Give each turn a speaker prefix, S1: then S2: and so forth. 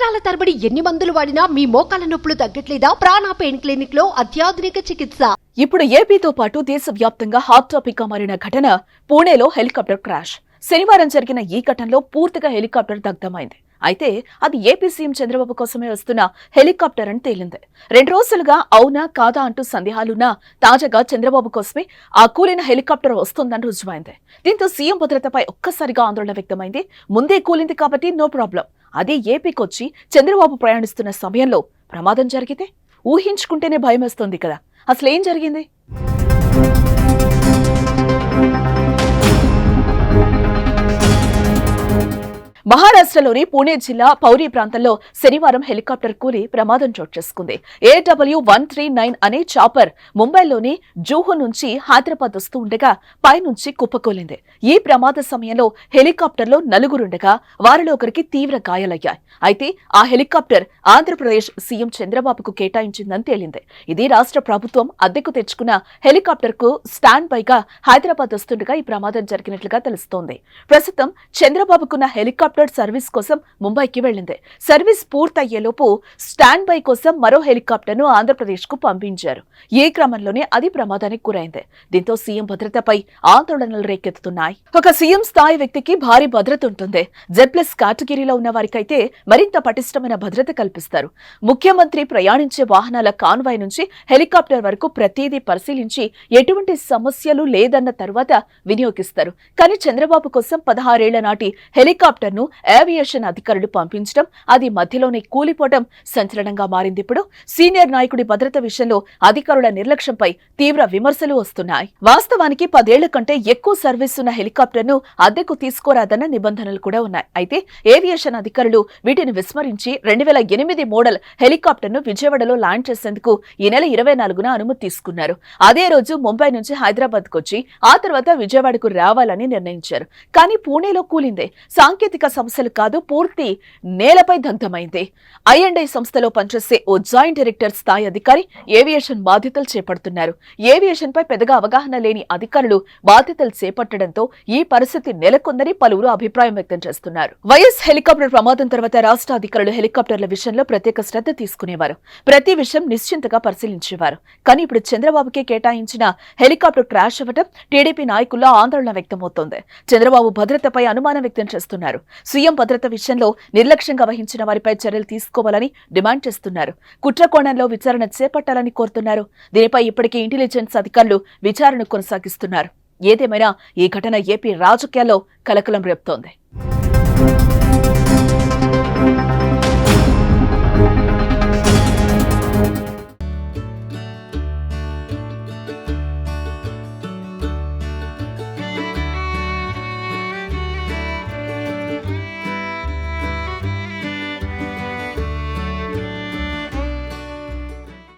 S1: సంవత్సరాల తరబడి ఎన్ని మందులు వాడినా మీ మోకాల నొప్పులు తగ్గట్లేదా? ప్రాణ పెయిన్ క్లినిక్లో అత్యాధునిక చికిత్స.
S2: ఇప్పుడు ఏపీతో పాటు దేశవ్యాప్తంగా హాట్ టాపిక్గా మారిన ఘటన పూణేలో హెలికాప్టర్ క్రాష్. శనివారం జరిగిన ఈ ఘటనలో పూర్తిగా హెలికాప్టర్ దగ్ధమైంది. అయితే అది ఏపీ సీఎం చంద్రబాబు కోసమే వస్తున్న హెలికాప్టర్ అని తేలింది. రెండు రోజులుగా అవునా కాదా అంటూ సందేహాలున్నా తాజాగా చంద్రబాబు కోసమే ఆ కూలిన హెలికాప్టర్ వస్తుందని రుజువైంది. దీంతో సీఎం భద్రతపై ఒక్కసారిగా ఆందోళన వ్యక్తమైంది. ముందే కూలింది కాబట్టి నో ప్రాబ్లం. అదే ఏపీకొచ్చి చంద్రబాబు ప్రయాణిస్తున్న సమయంలో ప్రమాదం జరిగితే ఊహించుకుంటేనే భయం వేస్తుంది కదా. అసలు ఏం జరిగింది? మహారాష్ట్రలోని పూణే జిల్లా పౌరి ప్రాంతంలో శనివారం హెలికాప్టర్ కూలి ప్రమాదం చోటు చేసుకుంది. ఏడబ్ల్యూ వన్ త్రీ నైన్ అనే చాపర్ ముంబైలోని జూహు నుంచి హైదరాబాద్ వస్తూ ఉండగా పైనుంచి కుప్పకూలింది. ఈ ప్రమాద సమయంలో హెలికాప్టర్లో నలుగురుండగా వారిలో ఒకరికి తీవ్ర గాయాలయ్యాయి. అయితే ఆ హెలికాప్టర్ ఆంధ్రప్రదేశ్ సీఎం చంద్రబాబుకు కేటాయించిందని తేలింది. ఇది రాష్ట్ర ప్రభుత్వం అద్దెకు తెచ్చుకున్న హెలికాప్టర్కు స్టాండ్ బైగా హైదరాబాద్ వస్తుండగా ఈ ప్రమాదం జరిగినట్లుగా తెలుస్తోంది. ప్రస్తుతం చంద్రబాబుకున్న హెలికాప్టర్ సర్వీస్ కోసం ముంబైకి వెళ్ళింది సర్వీస్ పూర్తయ్యేలోపు స్టాండ్ బై కోసం మరో హెలికాప్టర్ను ఆంధ్రప్రదేశ్కు పంపించారు. ఏ క్రమంలోనే అది ప్రమాదానికి గురైంది. దీంతో సీఎం భద్రతపై ఆందోళనలు రేకెత్తుతున్నాయి. ఒక సీఎం స్థాయి వ్యక్తికి భారీ భద్రత ఉంటుంది. జెడ్ ప్లస్ కేటగిరీలో ఉన్న వారికైతే మరింత పటిష్టమైన భద్రత కల్పిస్తారు. ముఖ్యమంత్రి ప్రయాణించే వాహనాల కాన్వాయ్ నుంచి హెలికాప్టర్ వరకు ప్రతిదీ పరిశీలించి ఎటువంటి సమస్యలు లేదన్న తర్వాత వినియోగిస్తారు. కానీ చంద్రబాబు కోసం పదహారేళ్ళ నాటి హెలికాప్టర్ను ఏవియేషన్ అధికారులు పంపించడం అది మధ్యలోనే కూలిపోవడం సంచలనంగా మారింది. ఇప్పుడు సీనియర్ నాయకుడి భద్రత విషయంలో అధికారుల నిర్లక్ష్యంపై తీవ్ర విమర్శలు వస్తున్నాయి. వాస్తవానికి పదేళ్ళ కంటే ఎక్కువ సర్వీస్ ఉన్న హెలికాప్టర్ను అద్దెకు తీసుకోరాదన్న నిబంధనలు కూడా ఉన్నాయి. అయితే ఏవియేషన్ అధికారులు వీటిని విస్మరించి రెండు వేల ఎనిమిది మోడల్ హెలికాప్టర్ను విజయవాడలో ల్యాండ్ చేసేందుకు ఈ నెల ఇరవై నాలుగున అనుమతి తీసుకున్నారు. అదే రోజు ముంబై నుంచి హైదరాబాద్కు వచ్చి ఆ తర్వాత విజయవాడకు రావాలని నిర్ణయించారు. కానీ పూణేలో కూలిందే. సాంకేతిక సమస్యలు కాదు పూర్తి నేలపై దగ్ధమైంది. ఐఎండ్ఐ సంస్థలో పనిచేసే ఓ జాయింట్ డైరెక్టర్ స్థాయి అధికారి ఏవియేషన్ బాధ్యతలు చేపడుతున్నారు. ఏవియేషన్ పై పెద్దగా అవగాహన లేని అధికారులు బాధ్యతలు చేపట్టడంతో ఈ పరిస్థితి నెలకొందని పలువురు అభిప్రాయం వ్యక్తం చేస్తున్నారు. వైఎస్ హెలికాప్టర్ ప్రమాదం తర్వాత రాష్ట్ర అధికారులు హెలికాప్టర్ల విషయంలో ప్రత్యేక శ్రద్ధ తీసుకునేవారు. ప్రతి విషయం నిశ్చింతగా పరిశీలించేవారు. కానీ ఇప్పుడు చంద్రబాబుకే కేటాయించిన హెలికాప్టర్ క్రాష్ అవ్వడం టీడీపీ నాయకుల్లో ఆందోళన వ్యక్తమవుతోంది. చంద్రబాబు భద్రతపై అనుమానం వ్యక్తం చేస్తున్నారు. స్వీయం భద్రత విషయంలో నిర్లక్ష్యంగా వహించిన వారిపై చర్యలు తీసుకోవాలని డిమాండ్ చేస్తున్నారు. కుట్ర కోణంలో విచారణ చేపట్టాలని కోరుతున్నారు. దీనిపై ఇప్పటికే ఇంటెలిజెన్స్ అధికారులు విచారణ కొనసాగిస్తున్నారు. ఏదేమైనా ఈ ఘటన ఏపీ రాజకీయాల్లో కలకలం రేపుతోంది.